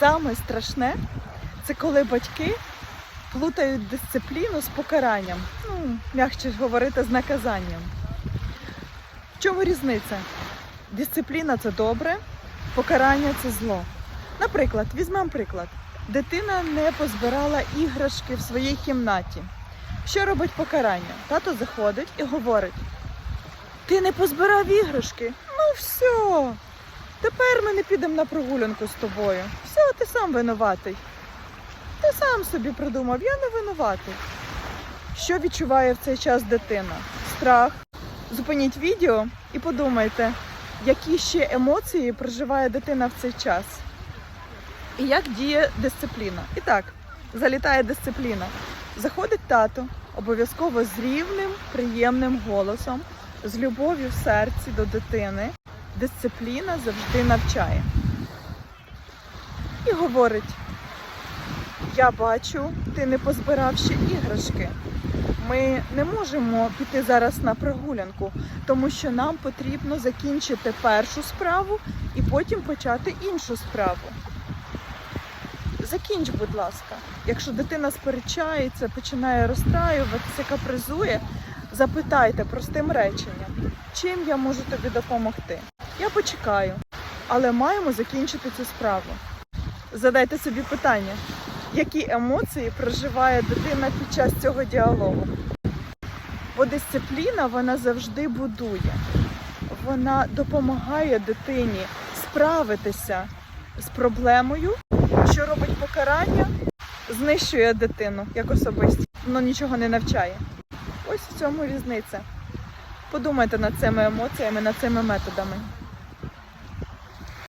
Саме страшне це коли батьки плутають дисципліну з покаранням. Ну, м'якше ж говорити, з наказанням. В чому різниця? Дисципліна це добре, покарання це зло. Наприклад, візьмемо приклад. Дитина не позбирала іграшки в своїй кімнаті. Що робить покарання? Тато заходить і говорить: Ти не позбирав іграшки? Ну все. Тепер ми не підемо на прогулянку з тобою. Ти сам винуватий. Ти сам собі придумав, я не винуватий. Що відчуває в цей час дитина? Страх. Зупиніть відео і подумайте, які ще емоції проживає дитина в цей час. І як діє дисципліна. І так, залітає дисципліна. Заходить тато, обов'язково з рівним, приємним голосом, з любов'ю в серці до дитини. Дисципліна завжди навчає. І говорить: Я бачу, ти не позбирав ще іграшки. Ми не можемо піти зараз на прогулянку, тому що нам потрібно закінчити першу справу і потім почати іншу справу. Закінч, будь ласка. Якщо дитина сперечається, починає розстраюватися, капризує, запитайте простим реченням, чим я можу тобі допомогти. Я почекаю, але маємо закінчити цю справу. Задайте собі питання, які емоції проживає дитина під час цього діалогу. Бо дисципліна вона завжди будує, вона допомагає дитині справитися з проблемою, що робить покарання, знищує дитину як особистість, воно нічого не навчає. Ось в цьому різниця. Подумайте над цими емоціями, над цими методами.